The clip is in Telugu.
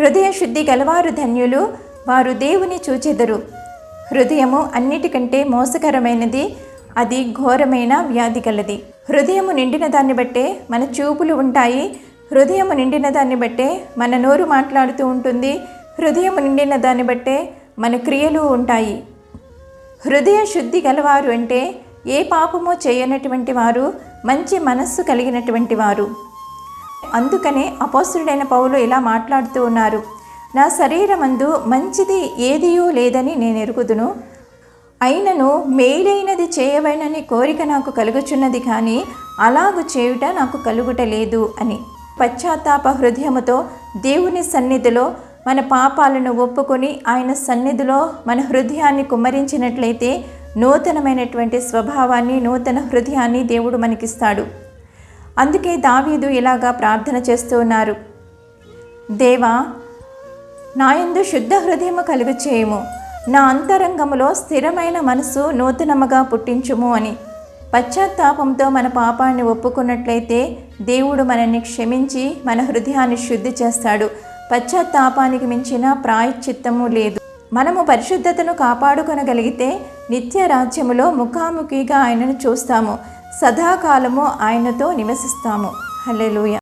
హృదయ శుద్ధి గలవారు ధన్యులు వారు దేవుని చూచెదరు. హృదయము అన్నిటికంటే మోసకరమైనది అది ఘోరమైన వ్యాధి గలది. హృదయము నిండిన దాన్ని బట్టే మన చూపులు ఉంటాయి హృదయము నిండిన దాన్ని బట్టే మన నోరు మాట్లాడుతూ ఉంటుంది హృదయము నిండిన దాన్ని బట్టే మన క్రియలు ఉంటాయి. హృదయ శుద్ధి గలవారు అంటే ఏ పాపమో చేయనటువంటి వారు మంచి మనస్సు కలిగినటువంటి వారు. అందుకనే అపోస్తుడైన పౌలు ఇలా మాట్లాడుతూ ఉన్నారు నా శరీరమందు మంచిది ఏదియో లేదని నేను ఎరుగుదును. అయినను మేలైనది చేయవైనని కోరిక నాకు కలుగుచున్నది కానీ అలాగు చేయుట నాకు కలుగుట లేదు అని పశ్చాత్తాప హృదయముతో దేవుని సన్నిధిలో మన పాపాలను ఒప్పుకొని ఆయన సన్నిధిలో మన హృదయాన్ని కుమ్మరించినట్లయితే నూతనమైనటువంటి స్వభావాన్ని నూతన హృదయాన్ని దేవుడు మనకిస్తాడు. అందుకే దావీదు ఇలాగా ప్రార్థన చేస్తూ ఉన్నారు. దేవా నాయందు శుద్ధ హృదయము కలుగు చేయము నా అంతరంగములో స్థిరమైన మనసు నూతనముగా పుట్టించుము అని. పశ్చాత్తాపంతో మన పాపాన్ని ఒప్పుకున్నట్లయితే దేవుడు మనల్ని క్షమించి మన హృదయాన్ని శుద్ధి చేస్తాడు. పశ్చాత్తాపానికి మించిన ప్రాయశ్చిత్తము లేదు. మనము పరిశుద్ధతను కాపాడుకొనగలిగితే నిత్య రాజ్యములో ముఖాముఖిగా ఆయనను చూస్తాము. సదాకాలము ఆయనతో నివసిస్తాము. హల్లెలూయ.